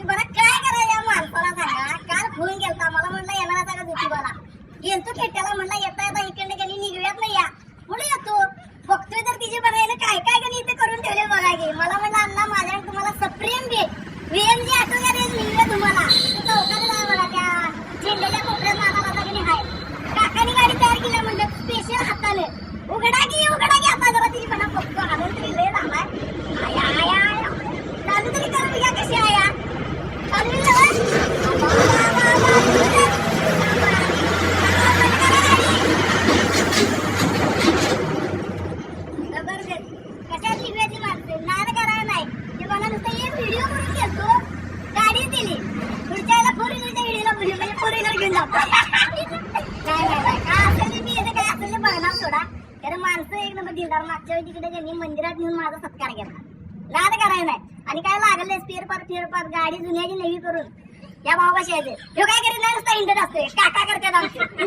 की बरं काय करायचं या माणसाला सांगा? काल फोन गेलता मला म्हणलं येणार का ज्योतिबाला गेलतो खेट्याला म्हणला येता येता इकडे गेली निघूयात नाही या. म्हणून येतो बघतोय तर तिची बनायला काय काय गणी इथे करून ठेवले बघा गे मला म्हणलं अण्णा माझ्या तुम्हाला सप्रेम दे प्रेम जी आठवण येते मिळवे तुम्हाला. गाडी पुढच्या फोर व्हीलरच्या व्हिडिओला म्हणजे फोर व्हीलर घेऊन नाही काय असेल मी काय असेल बघणार सोडा. कारण माणसं एक नंबर दिलदार मागच्या वेळी तिकडे त्यांनी मंदिरात नेऊन माझा सत्कार केला. करायला नाही. आणि काय लागले स्पेअर पार्ट फिअर पार्ट गाडी जुन्याची नवी करून. या भावाशी यायचे काय करीत नाही? नुसता इंडत काका करतात आमचे.